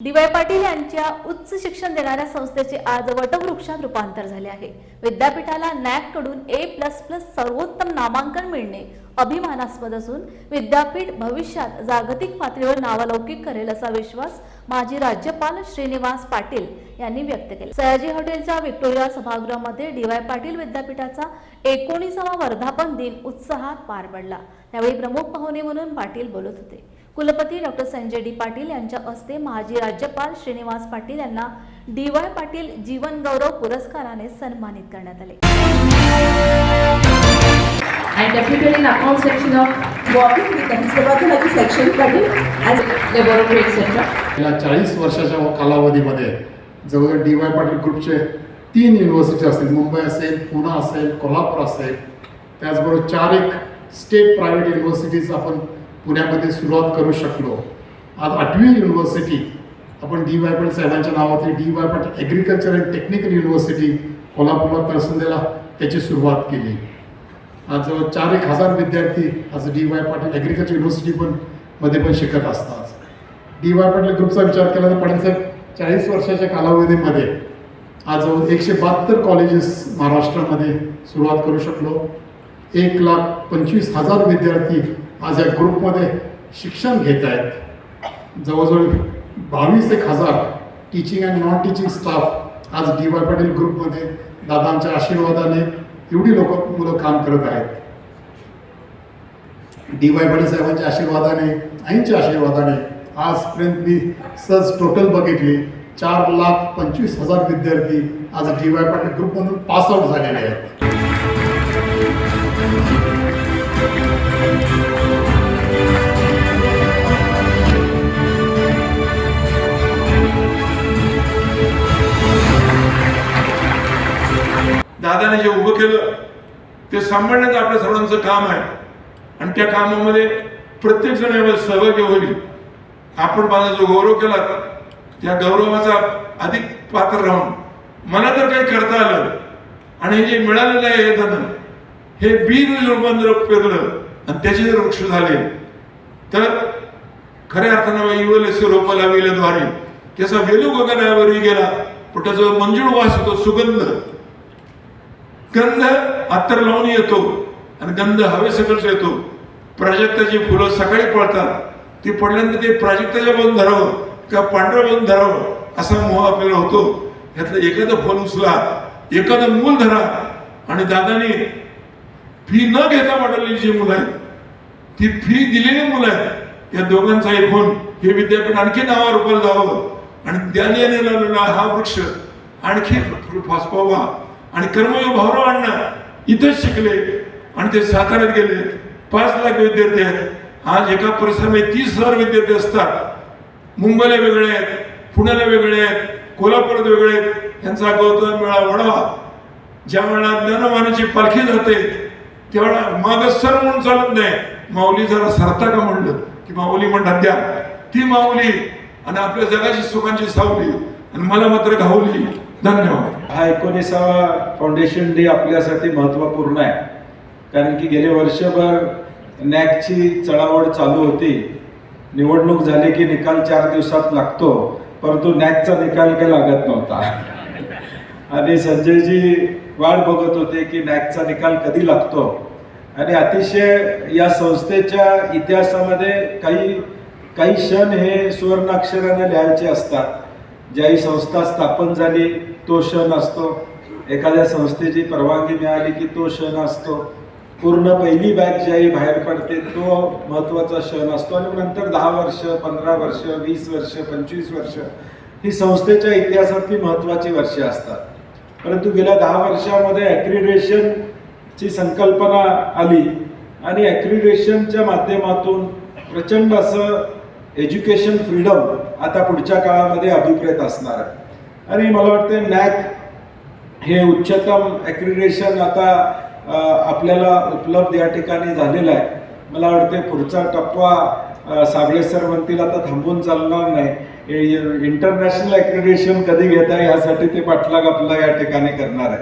D Y Patil यांच्या उच्च शिक्षण देणाऱ्या संस्थेचे आज वटवृक्षात रूपांतर झाले आहे. विद्यापीठाला नॅककडून ए प्लस प्लस सर्वोत्तम नामांकन मिळणे अभिमानास्पद असून विद्यापीठ भविष्यात जागतिक पातळीवर नावलौकिक करेल असा विश्वास माजी राज्यपाल श्रीनिवास पाटील यांनी व्यक्त केला. सयाजी हॉटेलच्या व्हिक्टोरिया सभागृहामध्ये डी वाय पाटील विद्यापीठाचा एकोणीसावा वर्धापन दिन उत्साहात पार पडला. त्यावेळी प्रमुख पाहुणे म्हणून पाटील बोलत होते. कुलपती डॉक्टर संजय डी पाटील यांच्या हस्ते माजी राज्यपाल श्रीनिवास पाटील यांना डी वाय पाटील जीवन गौरव पुरस्काराने सन्मानित करण्यात आले and deputed in account section of working with the section as laboratory etc. गेल्या चाळीस वर्षाच्या कालावधीमध्ये जवळ डी वाय पाटील ग्रुपचे तीन युनिव्हर्सिटी असतील मुंबई असेल पुणे असेल कोल्हापूर असेल त्याचबरोबर चार एक स्टेट प्रायव्हेट युनिव्हर्सिटीज आपण पुण्यामध्ये सुरुवात करू शकलो. आज आठवी युनिव्हर्सिटी आपण डी वाय पाटील साहेबांच्या नावाची D Y Patil agriculture and technical university कोल्हापूरला तरसंदेला त्याची सुरुवात केली. आज जवळ चार एक हजार विद्यार्थी आज D Y Patil agriculture university पण मध्ये पण शिकत असतात. डी वाय पाटील ग्रुपचा विचार केला तर पाटील साहेब चाळीस वर्षाच्या कालावधीमध्ये आज जवळ एकशे बहात्तर कॉलेजेस महाराष्ट्रामध्ये सुरुवात करू शकलो. एक लाख पंचवीस हजार विद्यार्थी आज या ग्रुपमध्ये शिक्षण घेत आहेत जवळजवळ बावीस एक हजार teaching and non teaching staff आज डी वाय पाटील ग्रुपमध्ये दादांच्या आशीर्वादाने एवढी लोक मुलं काम करत आहेत. डी वाय पाटील साहेबांच्या आशीर्वादाने आईंच्या आशीर्वादाने आजपर्यंत मी सहज टोटल बघितली. चार लाख पंचवीस हजार विद्यार्थी आज डी वाय पाटील ग्रुपमधून पास आउट झालेले आहेत. दादाने जे उभं केलं ते सांभाळण्याचं आपल्या सर्वांचं काम आहे. आणि त्या कामामध्ये प्रत्येक जण यामध्ये सहभागी होईल. आपण माझा जो गौरव केला त्या गौरवाचा अधिक पात्र राहून मला तर काही करता आलं आणि हे जे मिळालेलं आहे हे धन हे बीज रूपांतर पेरलं आणि त्याचे जर वृक्ष झाले तर खऱ्या अर्थानं युवल रोपं लाविल्याद्वारे त्याचा वेलू गगनावरही गेला. पण त्याचा मंजूळ वास होतो सुगंध. गंध अत्तर लावून येतो आणि गंध हवेसकट येतो. प्राजक्ताची फुलं सकाळी पळतात. ती पडल्यानंतर ते प्राजक्ताच्या बंद धरावं किंवा पांढरं बंद धरावं असा मोह आपल्याला होतो. ह्यातलं एखादं फल उचला एखादं मूल धरा आणि दादानी फी न घेता वाढवलेली जी मुलं आहेत ती फी दिलेली मुलं आहेत या दोघांचा ऐकून हे विद्यापीठ आणखी नावा रुपाला जावं. आणि त्याने लावलेला हा वृक्ष आणखी फासपावा आणि कर्मयोग भावराव अण्णा इथेच शिकले आणि ते साताऱ्यात गेले. पाच लाख विद्यार्थी आहेत. आज एका परिसरामध्ये तीस हजार विद्यार्थी असतात. मुंबईला वेगळे आहेत पुण्याला वेगळे आहेत कोल्हापुरात वेगळे आहेत. यांचा गौतम मेळा वडावा ज्या वेळा ज्ञानवानाची पालखी जाते तेव्हा माग सर म्हणून चालत नाही. माऊली जरा सरता का म्हणलं की माऊली म्हणतात द्या. ती माऊली आणि आपल्या जगाची सुखांची सावली आणि मला मात्र घावली. धन्यवाद. हा एकोणीसावा फाउंडेशन डे आपल्यासाठी महत्त्वपूर्ण आहे. कारण की गेले वर्षभर नॅकची चढावड चालू होती. निवडणूक झाली की निकाल चार दिवसात लागतो. परंतु नॅकचा निकाल काही लागत नव्हता. आणि संजयजी वाट बघत होते की नॅकचा निकाल कधी लागतो. आणि अतिशय या संस्थेच्या इतिहासामध्ये काही काही क्षण हे सुवर्णाक्षराने लिहायचे असतात. ज्याही संस्था स्थापन झाली तो क्षण असतो. एखाद्या संस्थेची परवानगी मिळाली की तो क्षण असतो. पूर्ण पहिली बॅच ज्याही बाहेर पडते तो महत्त्वाचा क्षण असतो. आणि नंतर दहा वर्ष पंधरा वर्ष वीस वर्ष पंचवीस वर्ष ही संस्थेच्या इतिहासातली महत्त्वाची वर्षे असतात. परंतु गेल्या दहा वर्षामध्ये ॲक्रिडेशनची संकल्पना आली. आणि ॲक्रिडेशनच्या माध्यमातून प्रचंड असं एज्युकेशन फ्रीडम आता पुढच्या काळामध्ये अभिप्रेत असणार आहे. आणि मला वाटतं नॅक हे उच्चतम ॲक्रिडेशन आता आपल्याला उपलब्ध या ठिकाणी झालेलं आहे. मला वाटते पुढचा टप्पा अ, साबळे सर म्हणतील आता थांबून चालणार नाही. इंटरनॅशनल ॲक्रिडेशन कधी घेता यासाठी ते पाठलाग आपला या ठिकाणी करणार आहे.